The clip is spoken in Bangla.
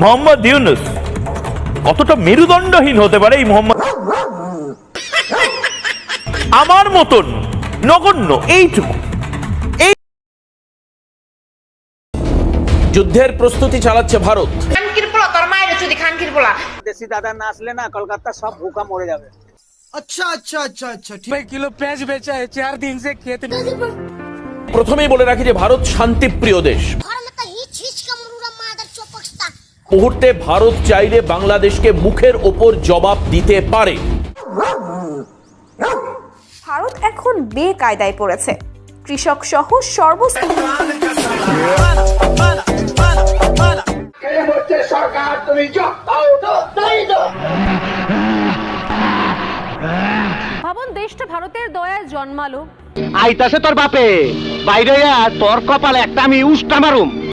মোহাম্মদ ইউনুস কতটা মেরুদণ্ডহীন হতে পারে এই মোহাম্মদ? আমার মতন নগণ্য এইটুকু। এই যুদ্ধের প্রস্তুতি চালাচ্ছে ভারত। দেশি দাদা না আসলে না কলকাতা সব ভুকা মরে যাবে। আচ্ছা আচ্ছা আচ্ছা আচ্ছা ঠিক। কিলো পেঁয়াজ বেচা চার দিন সে খেতে প্রথমেই বলে রাখি যে ভারত শান্তিপ্রিয় দেশ। মুহূর্তে ভারত চাইলে বাংলাদেশকে মুখের ওপর জবাব দিতে পারে। ভারত এখন বেকায়দায় পড়েছে। কৃষক সহ সর্বস্তর ভাবুন দেশটা ভারতের দয়ায় জন্মালো। আইতাছে তোর বাপে। বাইরে তোর কপালে একটা আমি উষ্টা মারুম।